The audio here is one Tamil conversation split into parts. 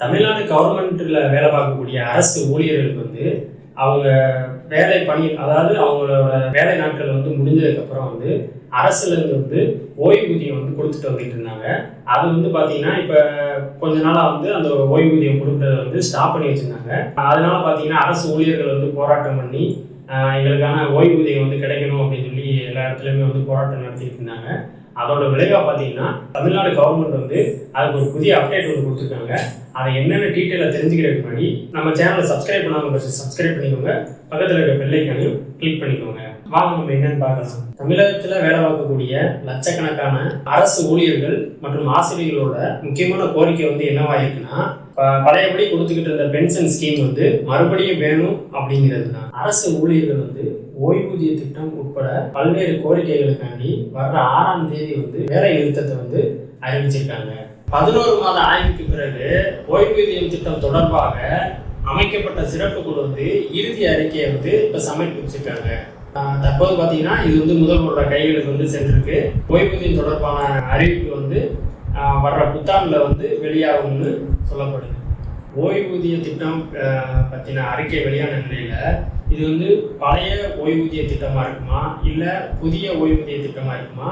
தமிழ்நாடு கவர்மெண்ட்டில் வேலை பார்க்கக்கூடிய அரசு ஊழியர்களுக்கு வந்து அவங்க வேலை பணி அதாவது அவங்களோட வேலை நாட்கள் வந்து முடிஞ்சதுக்கப்புறம் வந்து அரசுலேருந்து வந்து ஓய்வூதியம் வந்து கொடுத்துட்டு வந்துட்டு இருந்தாங்க. அது வந்து பார்த்தீங்கன்னா இப்போ கொஞ்ச நாளாக வந்து அந்த ஓய்வூதியம் கொடுக்குறத வந்து ஸ்டாப் பண்ணி வச்சுருந்தாங்க. அதனால பார்த்தீங்கன்னா அரசு ஊழியர்கள் வந்து போராட்டம் பண்ணி எங்களுக்கான ஓய்வூதியம் வந்து கிடைக்கணும் அப்படின்னு சொல்லி எல்லா இடத்துலையுமே வந்து போராட்டம் நடத்திட்டு இருந்தாங்க. அதோட விளைவாக பார்த்தீங்கன்னா தமிழ்நாடு கவர்மெண்ட் வந்து அதுக்கு ஒரு புதிய அப்டேட் ஒன்று கொடுத்துருக்காங்க. அதை என்னென்ன டீட்டெயிலாக தெரிஞ்சுக்கிறதுக்கு முன்னாடி நம்ம சேனலை சப்ஸ்கிரைப் பண்ணாமல் ஃபஸ்ட்டு சப்ஸ்கிரைப் பண்ணிக்கோங்க. பக்கத்தில் இருக்க பெல்லைக்கானையும் கிளிக் பண்ணிக்கோங்க. வாங்க நம்ம என்னன்னு பார்க்கலாம். தமிழகத்தில் வேலை பார்க்கக்கூடிய லட்சக்கணக்கான அரசு ஊழியர்கள் மற்றும் ஆசிரியர்களோட முக்கியமான கோரிக்கை வந்து என்னவா இருக்குன்னா பழையபடி கொடுத்துக்கிட்டு இருந்த பென்ஷன் ஸ்கீம் வந்து மறுபடியும் வேணும் அப்படிங்கிறது தான் அரசு ஊழியர்கள் வந்து ஓய்வூதிய திட்டம் உட்பட பல்வேறு கோரிக்கைகளுக்காண்டி வர்ற ஆறாம் தேதி வந்து வேலை நிறுத்தத்தை வந்து அறிவிச்சிருக்காங்க. பதினோரு மாத ஆய்வுக்கு பிறகு ஓய்வூதியம் திட்டம் தொடர்பாக அமைக்கப்பட்ட சிறப்பு குழு வந்து இறுதி அறிக்கையை வந்து இப்போ சமர்ப்பிச்சிருக்காங்க. ஆஹ் தற்போது பார்த்தீங்கன்னா இது வந்து முதல்வரோட கைகளுக்கு வந்து சென்றிருக்கு. ஓய்வூதியம் தொடர்பான அறிவிப்பு வந்து வர்ற புத்தாண்டில் வந்து வெளியாகும்னு சொல்லப்படுது. ஓய்வூதிய திட்டம் பற்றின அறிக்கை வெளியான நிலையில் இது வந்து பழைய ஓய்வூதிய திட்டமாக இருக்குமா? இல்லை புதிய ஓய்வூதிய திட்டமாக இருக்குமா?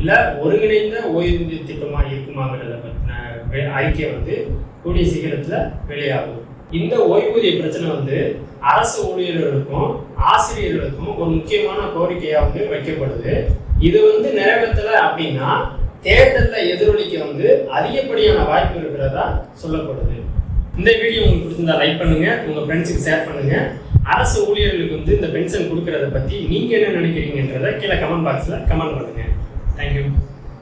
இல்லை ஒருங்கிணைந்த ஓய்வூதிய திட்டமாக இருக்குமாங்கிறத பற்றின அறிக்கை வந்து கூடிய சீக்கிரத்தில் வெளியாகும். இந்த ஓய்வூதிய பிரச்சனை வந்து அரசு ஊழியர்களுக்கும் ஆசிரியர்களுக்கும் ஒரு முக்கியமான கோரிக்கையாக வந்து வைக்கப்படுது. இது வந்து நிறைவேற்றலை அப்படின்னா தேர்தலில் எதிரொலிக்க வந்து அதிகப்படியான வாய்ப்பு இருக்கிறதா சொல்லப்படுது. இந்த வீடியோ உங்களுக்கு பிடிச்சிருந்தா லைக் பண்ணுங்க உங்க ஃப்ரெண்ட்ஸுக்கு ஷேர் பண்ணுங்க. அரசு ஊழியர்களுக்கு வந்து இந்த பென்ஷன் கொடுக்கறத பத்தி நீங்க என்ன நினைக்கிறீங்கன்றத கீழே கமெண்ட் பாக்ஸ்ல கமெண்ட் பண்ணுங்க. தேங்க்யூ